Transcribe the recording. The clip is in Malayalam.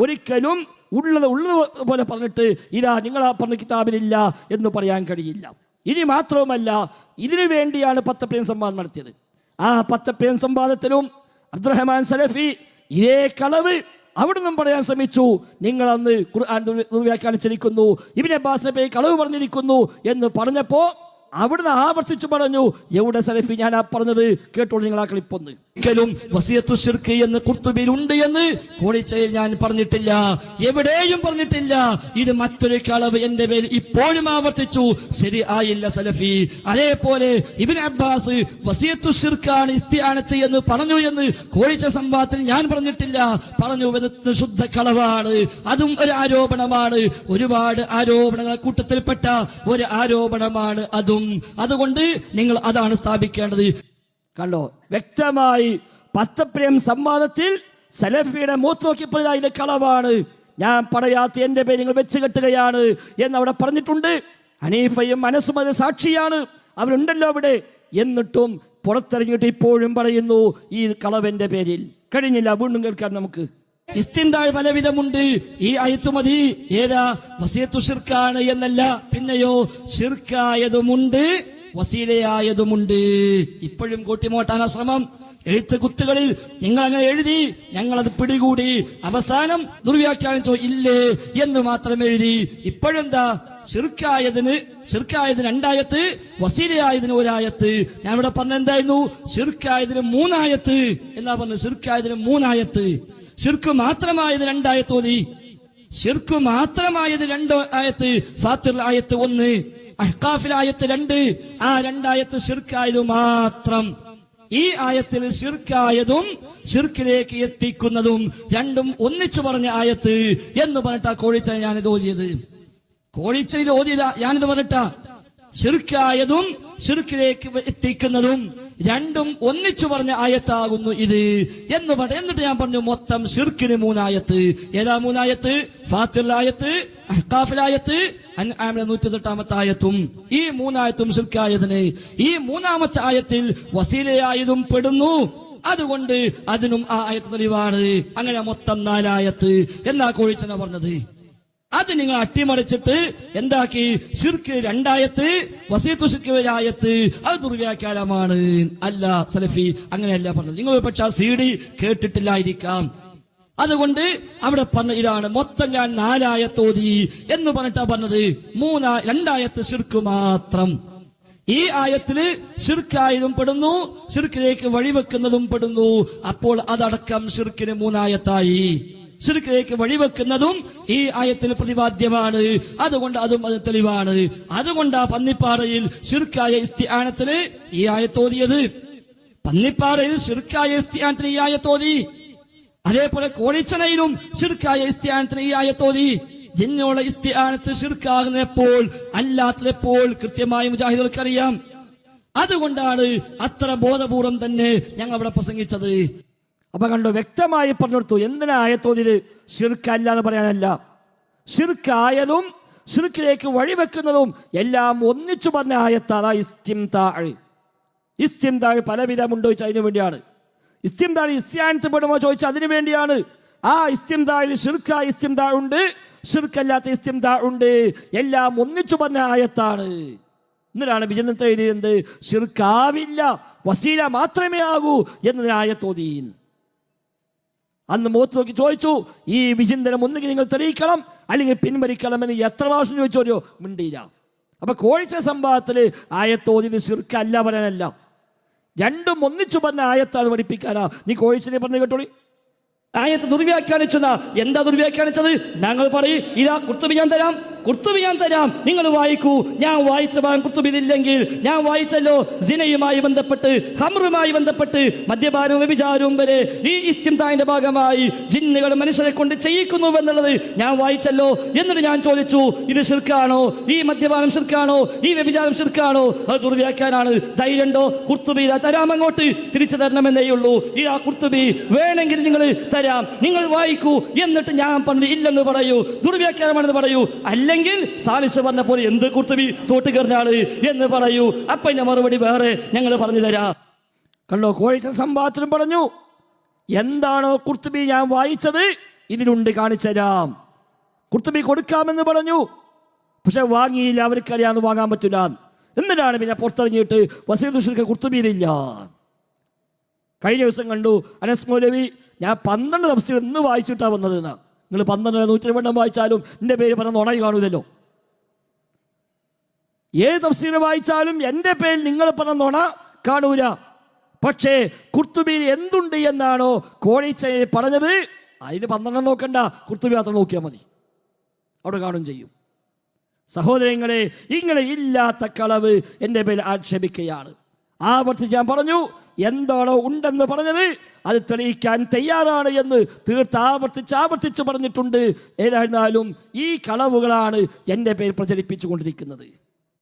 ഒരിക്കലും ഉള്ളത് ഉള്ളത് പോലെ പറഞ്ഞിട്ട് ഇതാ നിങ്ങൾ ആ പറഞ്ഞ കിതാബിലില്ല എന്ന് പറയാൻ കഴിയില്ല. ഇനി മാത്രവുമല്ല ഇതിനു വേണ്ടിയാണ് പത്തപ്പേൻ സംവാദം നടത്തിയത്. ആ പത്തപ്പേൻ സംവാദത്തിലും അബ്ദുറഹ്മാൻ സലഫി ഇതേ കളവ് അവിടെ നിന്നും പറയാൻ ശ്രമിച്ചു നിങ്ങൾ അന്ന് ദുർവ്യാഖ്യാനിച്ചിരിക്കുന്നു ഇബിൻ അബ്ബാസിനെ പേര് കളവ് പറഞ്ഞിരിക്കുന്നു എന്ന് പറഞ്ഞപ്പോ അവിടുന്ന് ആവർത്തിച്ചു പറഞ്ഞു എവിടെ സലഫി ഞാൻ ആ പറഞ്ഞത്? കേട്ടോളൂ നിങ്ങൾ ആ ക്ലിപ്പൊന്ന് ഒരിക്കലും വസിയത്തു ഷിർക്ക് എന്ന് കുർത്തുബിലുണ്ട് എന്ന് കോളിച്ചയിൽ ഞാൻ പറഞ്ഞിട്ടില്ല എവിടെയും പറഞ്ഞിട്ടില്ല. ഇത് മറ്റൊരു കളവ് എന്റെ പേര് ഇപ്പോഴും ആവർത്തിച്ചു. ശരി ആയില്ല സലഫി. അതേപോലെ ഇബിൻ അബ്ബാസ് വസിയത്തു ഷിർക്കാണ് ഇസ്തിയാനത്ത് എന്ന് പറഞ്ഞു എന്ന് കോഴിച്ച സംവാദത്തിൽ ഞാൻ പറഞ്ഞിട്ടില്ല. പറഞ്ഞു വെറുത്ത് ശുദ്ധ കളവാണ്. അതും ഒരു ആരോപണമാണ്. ഒരുപാട് ആരോപണങ്ങൾ കൂട്ടത്തിൽപ്പെട്ട ഒരു ആരോപണമാണ് അതും. അതുകൊണ്ട് നിങ്ങൾ അതാണ് സ്ഥാപിക്കേണ്ടത്. കണ്ടോ? വ്യക്തമായി പത്തപ്രിയം സംവാദത്തിൽ സലഫിയുടെ മൂത്ത് നോക്കിയപ്പോൾ അതിന്റെ കളവാണ്. ഞാൻ പറയാത്ത എന്റെ പേര് നിങ്ങൾ വെച്ച് കെട്ടുകയാണ് എന്ന് അവിടെ പറഞ്ഞിട്ടുണ്ട്. ഹനീഫയും മനസ്സും അത് സാക്ഷിയാണ്. അവരുണ്ടല്ലോ അവിടെ. എന്നിട്ടും പുറത്തിറങ്ങിയിട്ട് ഇപ്പോഴും പറയുന്നു ഈ കളവന്റെ പേരിൽ. കഴിഞ്ഞില്ല വീണ്ടും കേൾക്കാൻ നമുക്ക്. ഇസ്തിന്താഴ് പലവിധമുണ്ട്. ഈ അയത്തു മതി. ഏതാ? വസീത്തു ഷിർക്കാണ് എന്നല്ല. പിന്നെയോ ഷിർക്കായതുമുണ്ട് വസീലയായതുമുണ്ട്. ഇപ്പോഴും കൂട്ടിമോട്ടാണ് ശ്രമം എഴുത്ത് കുത്തുകളിൽ നിങ്ങൾ അങ്ങനെ എഴുതി ഞങ്ങളത് പിടികൂടി. അവസാനം ദുർവ്യാഖ്യാനിച്ചോ ഇല്ലേ എന്ന് മാത്രം എഴുതി. ഇപ്പോഴെന്താ? ഷിർക്കായതിന് ഷിർക്കായതിന് രണ്ടായത്ത് വസീലയായതിന് ഒരായത്ത്. ഞാൻ ഇവിടെ പറഞ്ഞ എന്തായിരുന്നു ഷിർക്കായതിന് മൂന്നായത്ത്. എന്നാ പറഞ്ഞു ഷിർക്കായതിന് മൂന്നായത്ത്. ഷിർക്ക് മാത്രമായത് രണ്ടായത്ത് ഓതി ഷിർക്ക് മാത്രമായത് രണ്ട് ആയത്ത് ഫാത്തിർ ആയത്ത് ഒന്ന് അഹ്കാഫിൽ ആയത്ത് രണ്ട് ആ രണ്ടായത്ത് ഷിർക്കായത് മാത്രം. ഈ ആയത്തിൽ ശിർക്കായതും ശിർക്കിലേക്ക് എത്തിക്കുന്നതും രണ്ടും ഒന്നിച്ചു പറഞ്ഞ ആയത്ത് എന്ന് പറഞ്ഞിട്ടാ കോഴിച്ച ഞാനിത് ഓതിയത്. കോഴിച്ച ഇത് ഓതിയതാ ഞാനിത് പറഞ്ഞിട്ടാ. ശിർക്കായതും ശിർക്കിലേക്ക് എത്തിക്കുന്നതും രണ്ടും ഒന്നിച്ചു പറഞ്ഞ ആയത്താകുന്നു ഇത്. എന്ന് പറഞ്ഞു എന്നിട്ട് ഞാൻ പറഞ്ഞു മൊത്തം ഷിർക്കിന് മൂന്നായത്ത്. ഏതാ മൂന്നായത്ത്? ഫാത്തിലായത്ത് അഹ്കാഫിലായത്ത് അൻആമിലെ നൂറ്റിത്തെട്ടാമത്തെ ആയത്തും. ഈ മൂന്നായത്തും ഷിർക്കായതിന് ഈ മൂന്നാമത്തെ ആയത്തിൽ വസീലയായതും പെടുന്നു. അതുകൊണ്ട് അതിനും ആ ആയത്ത് തെളിവാണ്. അങ്ങനെ മൊത്തം നാലായത്ത്. എന്നാ കോഴിച്ചന പറഞ്ഞത്? അത് നിങ്ങൾ അട്ടിമറിച്ചിട്ട് എന്താക്കി? ശിർക്ക് രണ്ടായത്ത് വസീത്തു ഷിർക്ക് ഒരായത്ത് അത് ദുർവ്യാഖ്യാനമാണ്. അല്ല സലഫി അങ്ങനെയല്ല പറഞ്ഞത്. നിങ്ങൾ പക്ഷെ ആ സി ഡി കേട്ടിട്ടില്ലായിരിക്കാം. അതുകൊണ്ട് അവിടെ പറഞ്ഞ ഇതാണ്. മൊത്തം ഞാൻ നാലായത്തോതി എന്ന് പറഞ്ഞിട്ടാ പറഞ്ഞത്. മൂന്നാ രണ്ടായത്ത് ഷിർക്ക് മാത്രം. ഈ ആയത്തിൽ ശിർക്കായതും പെടുന്നു ഷിർക്കിലേക്ക് വഴിവെക്കുന്നതും പെടുന്നു. അപ്പോൾ അതടക്കം ശിർക്കിന് മൂന്നായത്തായി. ഷിർക്കിലേക്ക് വഴിവെക്കുന്നതും ഈ ആയത്തിൽ പ്രതിപാദ്യമാണ് അതുകൊണ്ട് അതും അത് തെളിവാണ്. അതുകൊണ്ട് ആ പന്നിപ്പാറയിൽ ശിർക്കായ ഇസ്തിയാനത്തിന് ഈ ആയത്തോതിയത് പന്നിപ്പാറയിൽ ശിർക്കായ ഇസ്തിയാനത്തിന് ഈ ആയത്തോതി അതേപോലെ കോണിച്ചനയിലും ശിർക്കായ ഇസ്തിയാനത്തിന് ഈ ആയത്തോതി ജിന്നോള ഇസ്തിയാനത്ത് ശിർക്കാകുന്നപ്പോൾ അല്ലാത്തപ്പോൾ കൃത്യമായി മുജാഹിദുകൾക്ക് അറിയാം അതുകൊണ്ടാണ് അത്ര ബോധപൂർവം തന്നെ ഞങ്ങൾ അവിടെ പ്രസംഗിച്ചത്. അപ്പൊ കണ്ടു വ്യക്തമായി പറഞ്ഞെടുത്തു എന്തിനാ ആയത്തോതിയത് ഷിർക്കല്ല എന്ന് പറയാനല്ല. ഷിർക്കായതും ഷിർക്കിലേക്ക് വഴിവെക്കുന്നതും എല്ലാം ഒന്നിച്ചു പറഞ്ഞ ആയത്താ ഇസ്തിംതാഴ്. ഇസ്തിംതാഴ് പലവിധമുണ്ടോ ചോദിച്ചാൽ അതിനു വേണ്ടിയാണ്. ഇസ്തിംതാഴ് താഴ് പെടുമോ ചോദിച്ചാൽ അതിനു വേണ്ടിയാണ്. ആ ഇസ്തിംതാഴിൽ ഷിർക്ക ഇസ്തിംതാഴ് ഉണ്ട് ഷിർക്കല്ലാത്ത ഇസ്തിംതാഴ് ഉണ്ട്. എല്ലാം ഒന്നിച്ചു പറഞ്ഞ ആയത്താണ്. എന്നിട്ടാണ് വിജയനത്തെ എഴുതിയത്? ഷിർക്കാവില്ല വസീല മാത്രമേ ആകൂ എന്നതിനായ ആയത്തോതീൻ അന്ന് മുഖത്ത് നോക്കി ചോദിച്ചു ഈ വിചിന്തനം ഒന്നുകിൽ നിങ്ങൾ തെളിയിക്കണം അല്ലെങ്കിൽ പിൻവലിക്കണമെന്ന് എത്ര പ്രാവശ്യം ചോദിച്ചോരോ മിണ്ടിയില്ല. അപ്പൊ കോഴിച്ച സംഭവത്തിൽ ആയത്തോതിന് ശിർക്കല്ല പറയാനല്ല രണ്ടും ഒന്നിച്ചു പറഞ്ഞ ആയത്താണ് പഠിപ്പിക്കാനാ. നീ കോഴിച്ചിനെ പറഞ്ഞു കേട്ടോളി. ആയത്ത് ദുർവ്യാഖ്യാനിച്ചതാ എന്താ ദുർവ്യാഖ്യാനിച്ചത്? ഞങ്ങൾ പറയും ഇതാ കുർത്തുബി ഞാൻ തരാം. കുർത്തുബി ഞാൻ തരാം. നിങ്ങൾ വായിക്കൂ. ഞാൻ വായിച്ച ഭാഗം കുർത്തുബി ഇല്ലെങ്കിൽ ഞാൻ വായിച്ചല്ലോ. സിനയുമായി ബന്ധപ്പെട്ട് ഹമറുമായി ബന്ധപ്പെട്ട് മദ്യപാനവും വ്യഭിചാരവും വരെ ഈ ഇസ്തിംതാന്റെ ഭാഗമായി ജിന്നുകൾ മനുഷ്യരെ കൊണ്ട് ചെയ്യിക്കുന്നു എന്നുള്ളത് ഞാൻ വായിച്ചല്ലോ എന്നിട്ട് ഞാൻ ചോദിച്ചു ഇത് ശിർക്കാണോ? ഈ മദ്യപാനം ശിർക്കാണോ? ഈ വ്യഭിചാരം ശിർക്കാണോ? അത് ദുർവ്യാഖ്യാനാണ്. ധൈര്യണ്ടോ കുർത്തുബി തരാം അങ്ങോട്ട്. തിരിച്ചു തരണമെന്നേ ഉള്ളൂ. ഈ ആ കുർത്തുബി. വേണമെങ്കിൽ നിങ്ങൾ തരാം. നിങ്ങൾ വായിക്കൂ. എന്നിട്ട് ഞാൻ പറഞ്ഞു ഇല്ലെന്ന് പറയൂ. ദുർവ്യാഖ്യാനമാണെന്ന് പറയൂ. അല്ലെങ്കിൽ സാലിസ് പറഞ്ഞ പോലെ എന്ത് കുർത്തുബി തോട്ട് കയറിഞ്ഞാൾ എന്ന് പറയൂ. അപ്പൊ മറുപടി വേറെ ഞങ്ങൾ പറഞ്ഞു തരാം. കണ്ടോ കോഴിച്ച സംഭാഷണം പറഞ്ഞു എന്താണോ കുർത്തുബി ഞാൻ വായിച്ചത് ഇതിലുണ്ട് കാണിച്ചുതരാം കുർത്തുബി കൊടുക്കാമെന്ന് പറഞ്ഞു പക്ഷെ വാങ്ങിയില്ല അവർക്കറിയാന്ന് വാങ്ങാൻ പറ്റില്ല. എന്നിട്ടാണ് പിന്നെ പുറത്തിറങ്ങിയിട്ട് വസീദ് ഉഷർക്ക് കുർത്തുബിയിലില്ല കഴിഞ്ഞ ദിവസം കണ്ടു അനസ് മൗലവി ഞാൻ പന്ത്രണ്ട് തഫ്സീർ ഇന്ന് വായിച്ചിട്ടാണ് വന്നത് നിങ്ങൾ പന്ത്രണ്ട് നൂറ്റി രണ്ടെണ്ണം വായിച്ചാലും എന്റെ പേര് പറഞ്ഞ നുണയി കാണൂലല്ലോ. ഏത് തഫ്സീർ വായിച്ചാലും എന്റെ പേരിൽ നിങ്ങൾ പറഞ്ഞ നുണ കാണൂല. പക്ഷേ കുർത്തുബിയിൽ എന്തുണ്ട് എന്നാണോ കോഴിച്ചയെ പറഞ്ഞത്? അതിന് പന്ത്രണ്ടെണ്ണം നോക്കണ്ട. കുർത്തുബി മാത്രം നോക്കിയാൽ മതി. അവിടെ കാണും ചെയ്യും. സഹോദരങ്ങളെ ഇങ്ങനെ ഇല്ലാത്ത കളവ് എന്റെ പേരിൽ ആക്ഷേപിക്കുകയാണ്. ആവർത്തിച്ച് ഞാൻ പറഞ്ഞു എന്താണോ ഉണ്ടെന്ന് പറഞ്ഞത് അത് തെളിയിക്കാൻ തയ്യാറാണ് എന്ന് തീർത്ത് ആവർത്തിച്ച് ആവർത്തിച്ച് പറഞ്ഞിട്ടുണ്ട്. ഏതായിരുന്നാലും ഈ കളവുകളാണ് എന്റെ പേര് പ്രചരിപ്പിച്ചു കൊണ്ടിരിക്കുന്നത്